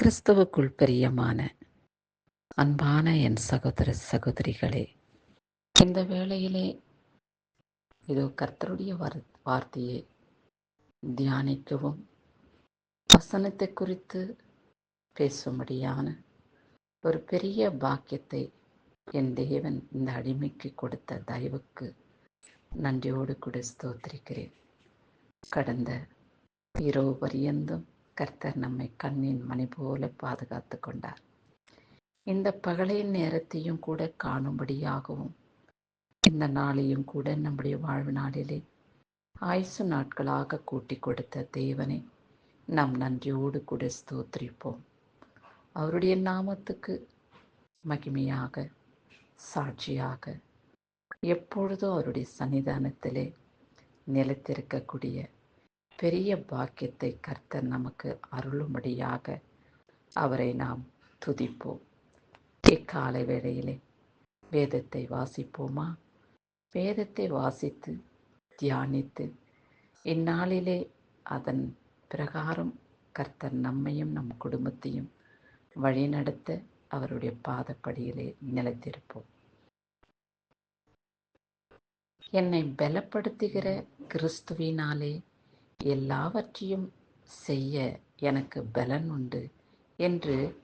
கிறிஸ்துவுக்குள் பிரியமான அன்பான என் சகோதர சகோதரிகளே இந்த வேளையிலே இதோ கர்த்தருடைய வார்த்தையை தியானிக்கவும் வசனத்தை குறித்து பேசும்படியான ஒரு பெரிய பாக்கியத்தை என் தேவன் இந்த அடிமைக்கு கொடுத்த தயவுக்கு நன்றியோடு கூட ஸ்தோத்திரிக்கிறேன். கடந்த இரவு பரியந்தும் கர்த்தர் நம்மை கண்ணின் மணி போல பாதுகாத்து கொண்டார். இந்த பகலின் நேரத்தையும் கூட காணும்படியாகவும் இந்த நாளையும் கூட நம்முடைய வாழ்வு நாளிலே ஆயுசு நாட்களாக கூட்டி கொடுத்த தேவனை நாம் நன்றியோடு கூட ஸ்தோத்திரிப்போம். அவருடைய நாமத்துக்கு மகிமையாக சாட்சியாக எப்பொழுதும் அவருடைய சன்னிதானத்திலே நிலைத்திருக்கக்கூடிய பெரிய பாக்கியத்தை கர்த்தர் நமக்கு அருளும்படியாக அவரை நாம் துதிப்போம். இக்காலை வேளையிலே வேதத்தை வாசிப்போமா? வேதத்தை வாசித்து தியானித்து இந்நாளிலே அதன் பிரகாரம் கர்த்தர் நம்மையும் நம் குடும்பத்தையும் வழிநடத்த அவருடைய பாதப்படியிலே நிலைத்திருப்போம். என்னை பலப்படுத்துகிற கிறிஸ்துவினாலே எல்லாவற்றையும் செய்ய எனக்கு பலன் உண்டு என்று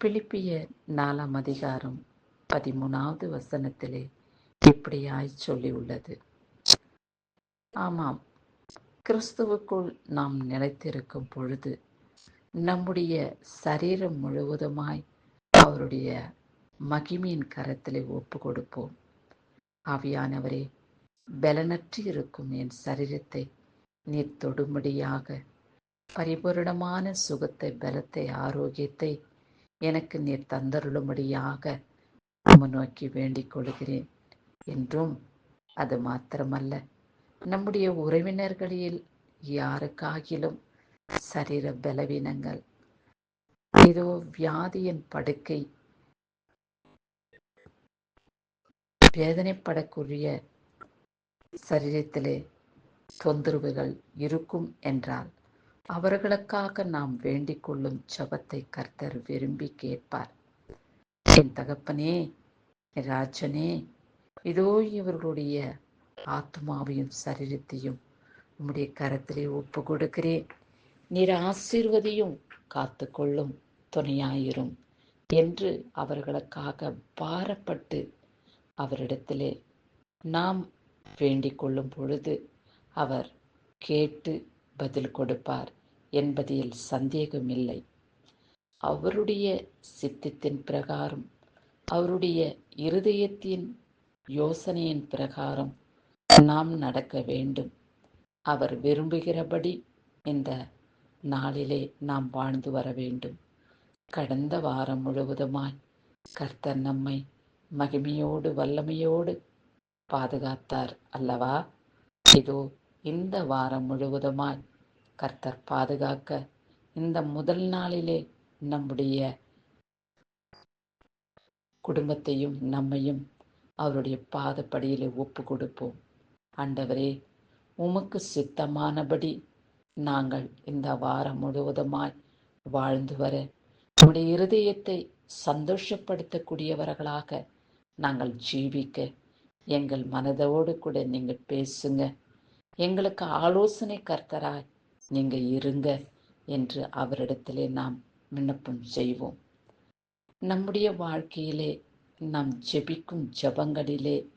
பிலிப்பிய நாலாம் அதிகாரம் பதிமூணாவது வசனத்திலே இப்படியாய் சொல்லியுள்ளது. ஆமாம் கிறிஸ்துவுக்குள் நாம் நிலைத்திருக்கும் பொழுது நம்முடைய சரீரம் முழுவதுமாய் அவருடைய மகிமையின் கரத்திலே ஒப்பு கொடுப்போம். ஆவியானவரே பலனற்று இருக்கும் என் சரீரத்தை நீர் தொடும்படியாக. பரிபூரணமான சுகத்தை பலத்தை ஆரோக்கியத்தை எனக்கு நீர் தந்தருளும்படியாக நோக்கி வேண்டிக் கொள்கிறேன். என்றும் அது மாத்திரமல்ல. நம்முடைய உறவினர்களில் யாருக்காகிலும் சரீர பலவீனங்கள் ஏதோ வியாதியின் படுக்கை வேதனைப்படக்கூடிய சரீரத்திலே தொந்தரவுகள் இருக்கும் என்றால் அவர்களுக்காக நாம் வேண்டிக் கொள்ளும் ஜபத்தை கர்த்தர் விரும்பி கேட்பார். என் தகப்பனே ராஜனே இதோ இவர்களுடைய ஆத்மாவையும் சரீரத்தையும் உம்முடைய கரத்திலே ஒப்பு கொடுக்கிறேன் நீர் ஆசீர்வதியும் காத்துக்கொள்ளும் துணையாயிரும் என்று அவர்களுக்காக பாரப்பட்டு அவரிடத்திலே நாம் வேண்டிக் கொள்ளும் பொழுது அவர் கேட்டு பதில் கொடுப்பார் என்பதில் சந்தேகமில்லை. அவருடைய சித்தத்தின் பிரகாரம் அவருடைய இருதயத்தின் யோசனையின் பிரகாரம் நாம் நடக்க வேண்டும். அவர் விரும்புகிறபடி இந்த நாளிலே நாம் வாழ்ந்து வர வேண்டும். கடந்த வாரம் முழுவதுமாய் கர்த்தர் நம்மை மகிமையோடு வல்லமையோடு பாதுகாத்தார் அல்லவா? இதோ இந்த வாரம் முழுவதுமாய் கர்த்தர் பாதுகாக்க இந்த முதல் நாளிலே நம்முடைய குடும்பத்தையும் நம்மையும் அவருடைய பாதப்படியிலே ஒப்பு கொடுப்போம் ஆண்டவரே உமக்கு சித்தமானபடி நாங்கள் இந்த வாரம் முழுவதுமாய் வாழ்ந்து வர உம்முடைய இருதயத்தை சந்தோஷப்படுத்தக்கூடியவர்களாக நாங்கள் ஜீவிக்க எங்கள் மனதோடு கூட நீங்கள் பேசுங்க. எங்களுக்கு ஆலோசனை கர்த்தராய் நீங்க இருங்க என்று அவரிடத்திலே நாம் விண்ணப்பம் செய்வோம். நம்முடைய வாழ்க்கையிலே நாம் ஜெபிக்கும் ஜெபங்களிலே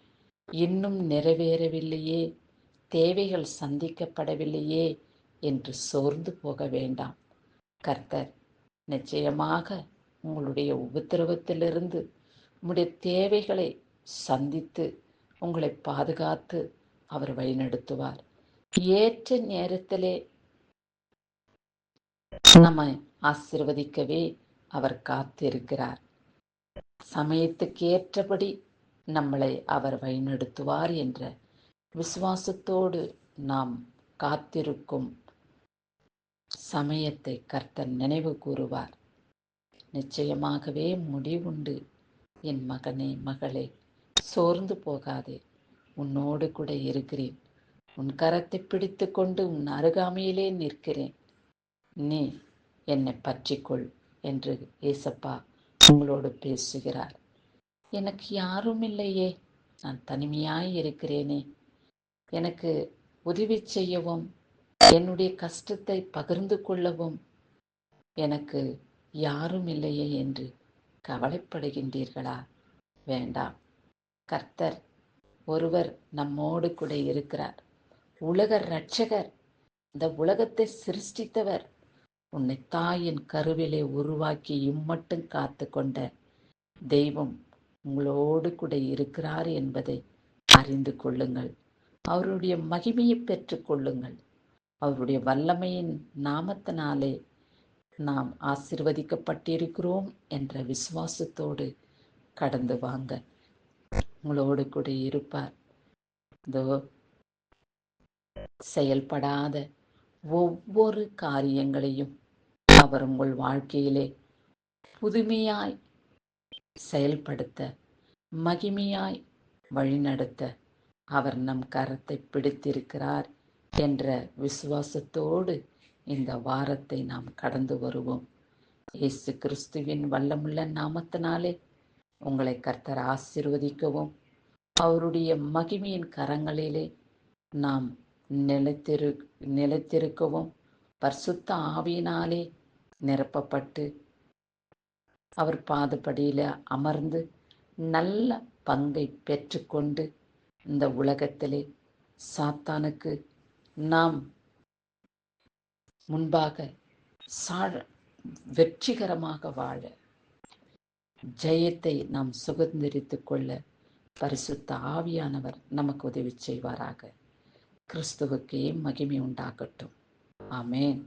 இன்னும் நிறைவேறவில்லையே தேவைகள் சந்திக்கப்படவில்லையே என்று சோர்ந்து போக வேண்டாம். கர்த்தர் நிச்சயமாக உங்களுடைய உபத்திரவத்திலிருந்து உங்களுடைய தேவைகளை சந்தித்து உங்களை பாதுகாத்து அவர் வழிநடத்துவார். ஏற்ற நேரத்திலே நம்ம ஆசிர்வதிக்கவே அவர் காத்திருக்கிறார். சமயத்துக்கு ஏற்றபடி நம்மளை அவர் வழிநடத்துவார் என்ற விசுவாசத்தோடு நாம் காத்திருக்கும் சமயத்தை கர்த்தர் நினைவு கூறுவார். நிச்சயமாகவே முடிவுண்டு. என் மகனே மகளே சோர்ந்து போகாதே. உன்னோடு கூட இருக்கிறேன். உன் கரத்தை பிடித்துக்கொண்டு உன் அருகாமையிலே நிற்கிறேன். நீ என்னை பற்றிக்கொள் என்று ஏசப்பா உங்களோடு பேசுகிறார். எனக்கு யாரும் இல்லையே நான் தனிமையாய் இருக்கிறேனே. எனக்கு உதவி செய்யவும் என்னுடைய கஷ்டத்தை பகிர்ந்து கொள்ளவும் எனக்கு யாரும் இல்லையே என்று கவலைப்படுகின்றீர்களா? வேண்டாம். கர்த்தர் ஒருவர் நம்மோடு கூட இருக்கிறார். உலக ரட்சகர் இந்த உலகத்தை சிருஷ்டித்தவர். உன்னை தாயின் கருவிலே உருவாக்கி இம்மட்டும் காத்து கொண்ட தெய்வம் உங்களோடு கூட இருக்கிறார் என்பதை அறிந்து கொள்ளுங்கள். அவருடைய மகிமையை பெற்றுக்கொள்ளுங்கள் அவருடைய வல்லமையின் நாமத்தினாலே நாம் ஆசிர்வதிக்கப்பட்டிருக்கிறோம் என்ற விசுவாசத்தோடு கடந்து வாங்க. உங்களோடு கூட இருப்பார். இதோ செயல்படாத ஒவ்வொரு காரியங்களையும் அவர் உங்கள் வாழ்க்கையிலே. புதுமையாய் செயல்படுத்த மகிமையாய் வழிநடத்த அவர் நம் கரத்தை பிடித்திருக்கிறார் என்ற விசுவாசத்தோடு இந்த வாரத்தை நாம் கடந்து வருவோம். இயேசு கிறிஸ்துவின் வல்லமுள்ள நாமத்தினாலே உங்களை கர்த்தர் ஆசிர்வதிக்கவும் அவருடைய மகிமையின் கரங்களிலே நாம் நிலைத்திரு நிலைத்திருக்கவும். பரிசுத்த ஆவியினாலே நிரப்பப்பட்டு அவர் பாதப்படியில் அமர்ந்து நல்ல பங்கை பெற்றுக்கொண்டு இந்த உலகத்திலே சாத்தானுக்கு நாம் முன்பாக சாழ வெற்றிகரமாக வாழ ஜெயத்தை நாம் சுதந்திரித்து கொள்ள பரிசுத்த ஆவியானவர் நமக்கு உதவி செய்வாராக. கிறிஸ்துவுக்கே மகிமை உண்டாகட்டும். ஆமேன்.